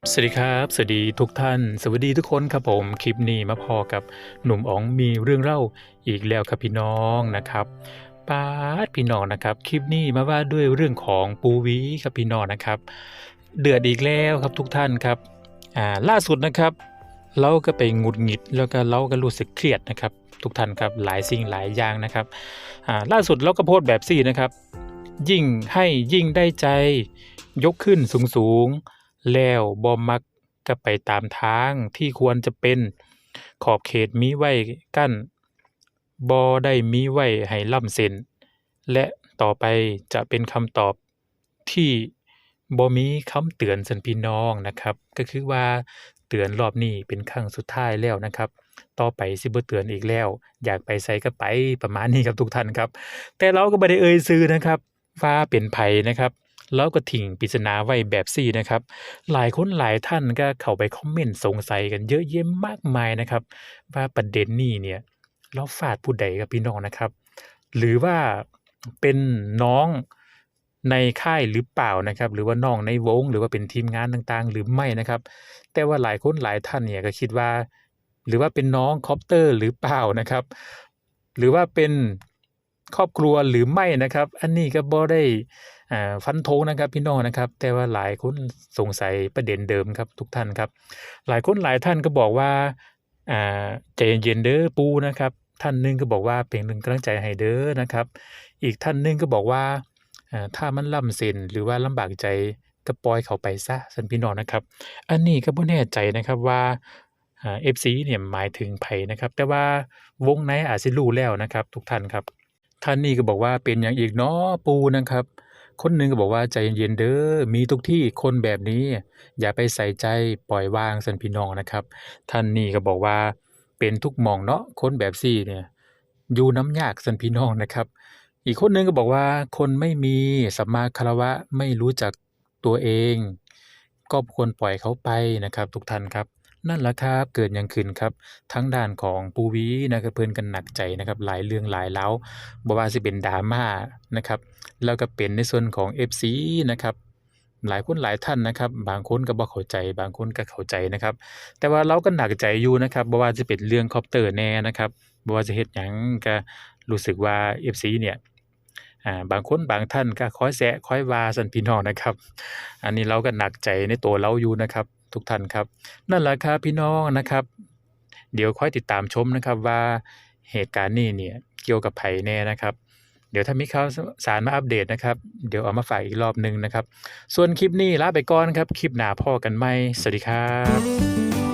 สวัสดีครับ สวัสดีทุกท่าน สวัสดีทุกคนครับผม คลิปนี้มาพอกับหนุ่มอ๋องมีเรื่องเล่าอีกแล้วครับพี่น้องนะครับป้าดพี่น้องนะครับ คลิปนี้มาว่าด้วยเรื่องของปูวีครับพี่น้องนะครับ เดือดอีกแล้วครับทุกท่านครับอ่าล่าสุดนะครับ เราก็ไปหงุดหงิดแล้วก็เราก็รู้สึกเครียดนะครับ ทุกท่านครับหลายสิ่งหลายอย่างนะครับอ่าล่าสุดเราก็โพสต์แบบสี่นะครับ ยิ่งให้ยิ่งได้ใจยกขึ้นสูงสูง แล้วบ่มักก็ไปตามทางที่ควรจะเป็น ขอบเขตมีไว้กั้นบ่ได้มีไว้ให้ล้ำเส้น และต่อไปจะเป็นคำตอบที่บ่มีคำเตือนสันพี่น้องนะครับ ก็คือว่าเตือนรอบนี้เป็นครั้งสุดท้ายแล้วนะครับ ต่อไปสิบ่เตือนอีกแล้ว อยากไปไสก็ไปประมาณนี้ครับทุกท่านครับ แต่เราก็บ่ได้เอ่ยชื่อนะครับว่าเป็นไผนะครับ เราก็ทิ้งปริศนาไว้แบบซี่นะครับ หลายคนหลายท่านก็เข้าไปคอมเมนต์สงสัยกันเยอะแยะมากมายนะครับ ว่าประเด็นนี้เนี่ยเราฟาดผู้ใดครับพี่น้องนะครับ หรือว่าเป็นน้องในค่ายหรือเปล่านะครับ หรือว่าน้องในวง หรือว่าเป็นทีมงานต่างๆ หรือไม่นะครับ แต่ว่าหลายคนหลายท่านเนี่ยก็คิดว่า หรือว่าเป็นน้องคอปเตอร์หรือเปล่านะครับ หรือว่าเป็น ครอบครัวหรือไม่นะครับ อันนี้ก็บ่ได้ฟันธงนะครับพี่น้องนะครับ แต่ว่าหลายคนสงสัยประเด็นเดิมครับทุกท่านครับ หลายคนหลายท่านก็บอกว่าใจเย็นๆเด้อปูนะครับ ท่านหนึงก็บอกว่าเป็นหนึ่งกำลังใจให้เด้อนะครับ อีกท่านหนึงก็บอกว่าถ้ามันล้ำเส้นหรือว่าลำบากใจก็ปล่อยเขาไปซะซั่นพี่น้องนะครับ อันนี้ก็บ่แน่ใจนะครับว่าเอ่า FC เนี่ยหมายถึงไผ่นะครับ แต่ว่าวงในอาจสิรู้แล้วนะครับ ทุกท่านครับ ท่านนี้ก็บอกว่าเป็นหยังอีกเนาะปูนะครับ คนหนึ่งก็บอกว่าใจเย็นๆเด้อมีทุกที่คนแบบนี้ อย่าไปใส่ใจปล่อยวางสันพี่น้องนะครับ ท่านนี้ก็บอกว่าเป็นทุกมองเนาะคนแบบซี่เนี่ยอยู่น้ำยากสันพี่น้องนะครับ อีกคนหนึ่งก็บอกว่าคนไม่มีสัมมาคารวะไม่รู้จักตัวเอง ก็ควรปล่อยเขาไปนะครับ ทุกท่านครับ นั่นแหละครับเกิดยังขึ้นครับ ทั้งด้านของปูวีนะครับเพิ่อนก็หนักใจนะครับหลายเรื่องหลายเล้าบ่ว่าสิเป็นดราม่านะครับแล้วก็เป็นในส่วนของ FC นะครับหลายคนหลายท่านนะครับ บางคนก็บ่เข้าใจ บางคนก็เข้าใจนะครับ แต่ว่าเราก็หนักใจอยู่นะครับบ่ว่าจะเป็นเรื่องคอปเตอร์แน่นะครับบ่ว่าจะเฮ็ดหยังก็รู้สึกว่า FC เนี่ย อ่าบางคนบางท่านก็คอยแซะคอยว่าซั่นพี่น้องนะครับ อันนี้เราก็หนักใจในตัวเราอยู่นะครับ ทุกท่านครับ นั่นแหละครับพี่น้องนะครับ เดี๋ยวค่อยติดตามชมนะครับว่าเหตุการณ์นี้เนี่ยเกี่ยวกับไผ่แน่นะครับเดี๋ยวถ้ามีข่าวสารมาอัปเดตนะครับ เดี๋ยวเอามาฝากอีกรอบหนึ่งนะครับ ส่วนคลิปนี้ลาไปก่อนครับ คลิปหน้าพ่อกันไหมสวัสดีครับ